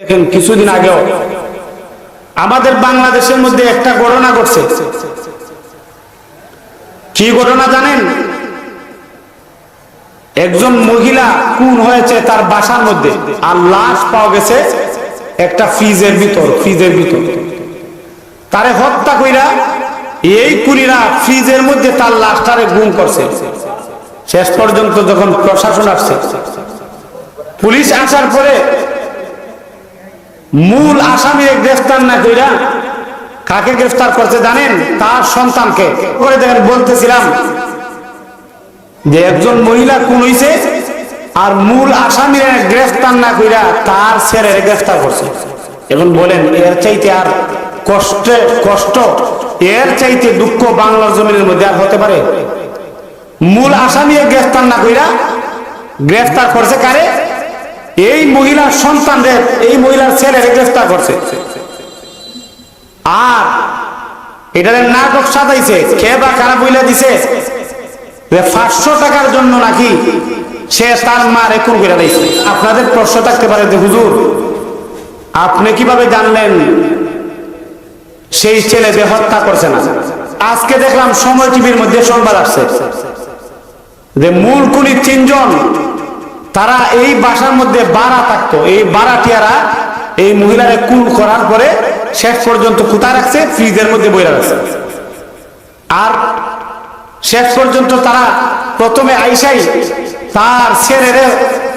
দেখেন, কিছুদিন আগেও আমাদের বাংলাদেশের মধ্যে একটা ঘটনা ঘটছে। কি ঘটনা জানেন? একজন মহিলা খুন হয়েছে তার বাসার মধ্যে আর লাশ পাওয়া গেছে একটা ফ্রিজের ভিতর ফ্রিজের ভিতর। তারে হত্যা কইরা এই কুড়িরা ফ্রিজের মধ্যে তার লাশটারে গুম করছে। শেষ পর্যন্ত যখন প্রশাসন আসছে, পুলিশ আসার পরে মূল আসামি গ্রেফতার না কইরা কাকে গ্রেফতার করতে জানেন? তার সন্তানকে। করে দেখেন, বলতেছিলাম যে একজন মহিলা কোন হইছে আর মূল আসামির গ্রেফতার না কইরা তার ছেলের গ্রেফতার করছে। এখন বলেন, এর চাইতে আর কষ্টে, কষ্ট, এর চাইতে দুঃখ বাংলার জমিনের মধ্যে আর হতে পারে? মূল আসামি গ্রেফতার না কইরা গ্রেফতার করছে কারে? এই মহিলার সন্তানদের, এই মহিলার ছেলের গ্রেফতার করছে। আর এটার নাটক সাজাইছে কে বা কারা বইলা দিছে। পাঁচশো টাকার জন্য নাকি সে তার মার এখন করে দিয়েছে। আপনাদের প্রশ্ন থাকতে পারে যে, হুজুর, আপনি কীভাবে জানলেন সেই ছেলে যে হত্যা করছে না? আজকে দেখলাম সময় টিভির মধ্যে সংবাদ আসছে যে মূল কুলি তিনজন তারা এই বাসার মধ্যে বাড়া থাকতো। এই বাড়াটিয়ারা এই মহিলারে কুল করার পরে শেষ পর্যন্ত কোথায় রাখছে? ফ্রিজের মধ্যে বইরা রাখছে। আর শেষ পর্যন্ত তারা প্রথমে আইসাই তার ছেলেরে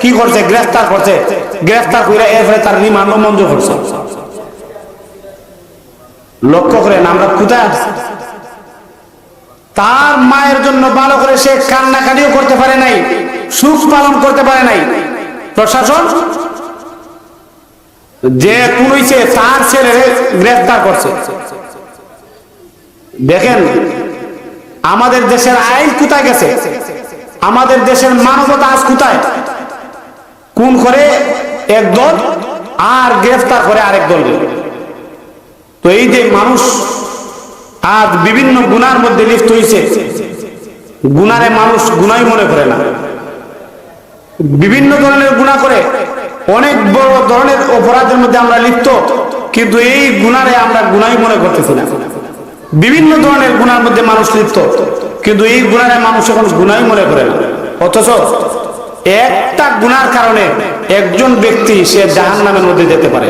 কি করছে? গ্রেফতার করছে। গ্রেফতার করে এরপরে তার রিমান্ড মঞ্জুর করছে। লক্ষ্য করেন আমরা কোথায় আছি? তার মায়ের জন্য ভালো করে সে কান্নাকাটিও করতে পারে নাই। সুখ পালন করতে পারে নাই। প্রশাসন? যে কুড়িছে তার ছেলে গ্রেফতার করছে। দেখেন, আমাদের দেশের আইন কোথায় গেছে? আমাদের দেশের মানবতা আজ কোথায়? কোন করে একদল আর গ্রেফতার করে আরেক দল। তো এই যে মানুষ আজ বিভিন্ন গুনার মধ্যে লিপ্ত হয়েছে গুনারে মানুষ গুনাই মনে করে না। বিভিন্ন ধরনের গুণা করে, অনেক বড় ধরনের অপরাধের মধ্যে আমরা লিপ্ত, কিন্তু এই গুণারে আমরা গুণাই মনে করতেছি না। বিভিন্ন ধরনের গুণার মধ্যে মানুষ লিপ্ত, কিন্তু এই গুণারে মানুষ এখন গুণাই মনে করে না। অথচ একটা গুণার কারণে একজন ব্যক্তি সে জাহান নামের মধ্যে যেতে পারে।